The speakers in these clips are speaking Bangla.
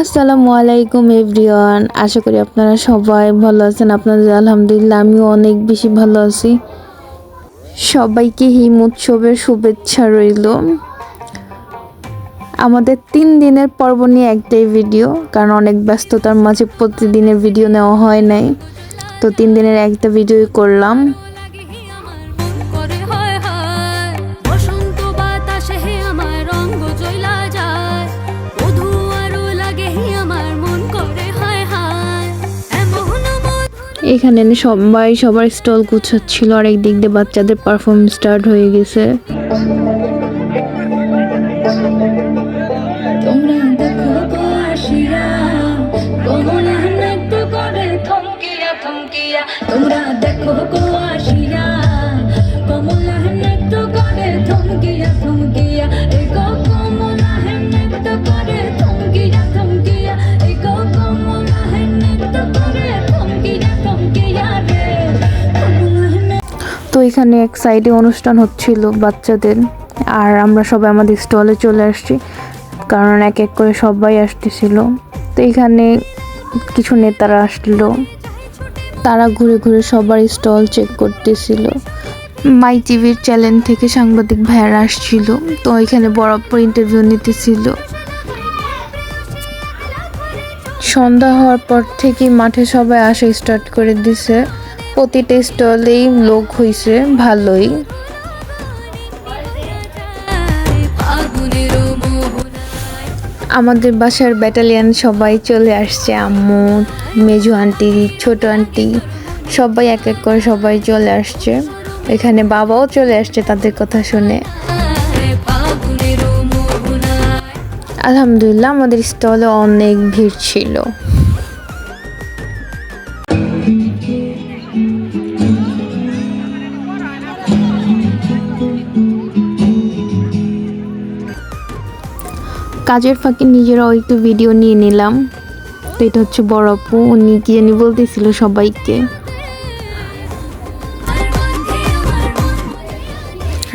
আসসালামু আলাইকুম এভরিওয়ান, আশা করি আপনারা সবাই ভালো আছেন। আপনাদের আলহামদুলিল্লাহ, আমিও অনেক বেশি ভালো আছি। সবাইকে হিম উৎসবের শুভেচ্ছা রইল। আমাদের তিন দিনের পর্ব নিয়ে একটাই ভিডিও কারণ অনেক ব্যস্ততার মাঝে প্রতিদিনের ভিডিও নেওয়া হয় নাই। তো তিন দিনের একটা ভিডিওই করলাম। এখানে সবাই, সবার স্টল গুছাচ্ছিল, আর একদিক দিয়ে বাচ্চাদের পারফর্ম স্টার্ট হয়ে গেছে। তোমরা দেখো গো আসিয়া তো এখানে এক সাইডে অনুষ্ঠান হচ্ছিল বাচ্চাদের। আর আমরা সবাই আমাদের স্টলে চলে আসছি, কারণ এক এক করে সবাই আসতেছিল। তো এখানে কিছু নেতারা আসলো। তারা ঘুরে ঘুরে সবার স্টল চেক করতেছিল। মাই টিভির চ্যানেল থেকে সাংবাদিক ভাইয়ারা আসছিল। তো এখানে বরাবর ইন্টারভিউ নিতেছিল। সন্ধ্যা হওয়ার পর থেকে মাঠে সবাই আসা স্টার্ট করে দিছে। প্রতিটা স্টলেই লোক হইছে, ভালোই। আমাদের বাসার ব্যাটালিয়ান সবাই চলে আসছে, আম্মু, মেজু আন্টি ছোট আন্টি সবাই এক এক করে সবাই চলে আসছে। এখানে বাবাও চলে আসছে তাদের কথা শুনে। আলহামদুলিল্লাহ, আমাদের স্টলে অনেক ভিড় ছিল। কাজের ফাঁকে নিজেরাও একটু ভিডিও নিয়ে নিলাম। তো এটা হচ্ছে বড় আপু, উনি কি জানি বলতেছিল সবাইকে।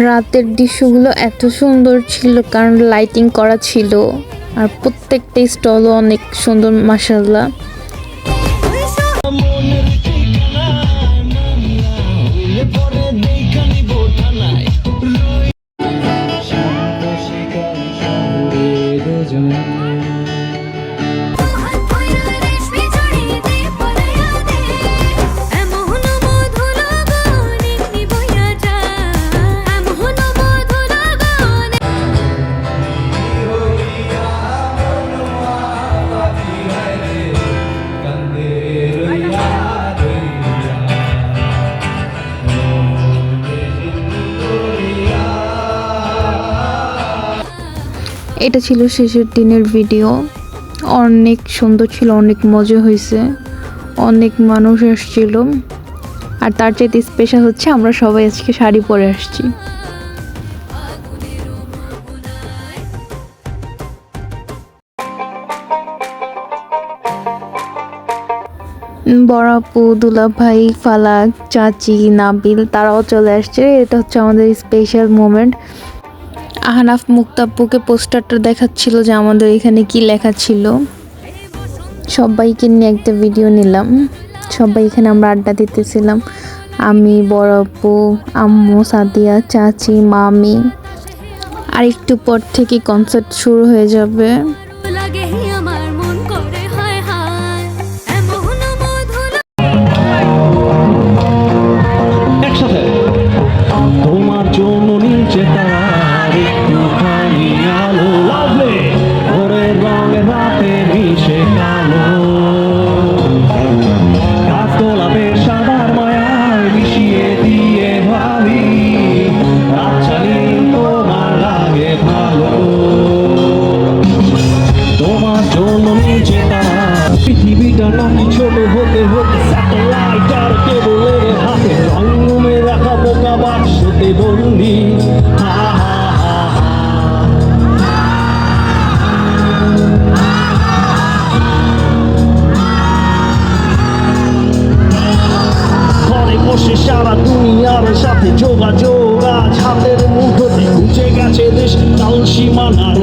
রাতের দৃশ্যগুলো এত সুন্দর ছিল, কারণ লাইটিং করা ছিল। আর প্রত্যেকটা স্টলও অনেক সুন্দর মাসাল্লাহ এটা ছিল শেষের দিনের ভিডিও। অনেক সুন্দর ছিল, অনেক মজা হয়েছে। অনেক মানুষ আসছিল। আর তার চাইতে স্পেশাল হচ্ছে আমরা সবাই আজকে শাড়ি পরে আসছি। বড় আপু দুলা ভাই ফালাক, চাচি, নাবিল, তারাও চলে আসছে। এটা হচ্ছে আমাদের স্পেশাল মোমেন্ট আহনাফ মুক্তাপ্পুকে পোস্টারটা দেখাচ্ছিল যে আমাদের এখানে কি লেখা ছিল। সবাইকে নিয়ে একটা ভিডিও নিলাম। সবাই এখানে আমরা আড্ডা দিতেছিলাম। আমি, বড় আপু, আম্মু, সাদিয়া, চাচি, মামি। আর একটু পর থেকে কনসার্ট শুরু হয়ে যাবে। নিচে তার পৃথিবীটা নাকি ছোট হতে হতে স্যাটেলাইট আর কেবলের হাতে রঙমে রাখা বোকা বাক্সতে বন্দি। সারা দুনিয়ার সাথে যোগাযোগ, আজ হাতের মুঠোতে ঘুচে গেছে দেশ, কাল সীমানার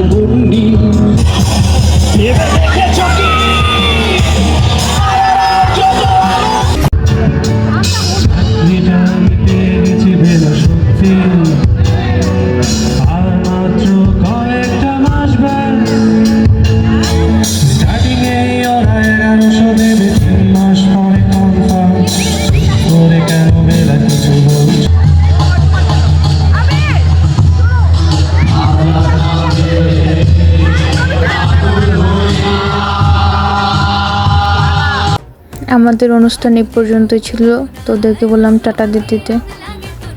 আমাদের অনুষ্ঠান এই পর্যন্তই ছিল। তোদেরকে বললাম টাটা দিতে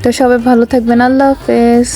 তো সবাই ভালো থাকবেন। আল্লাহ হাফেজ।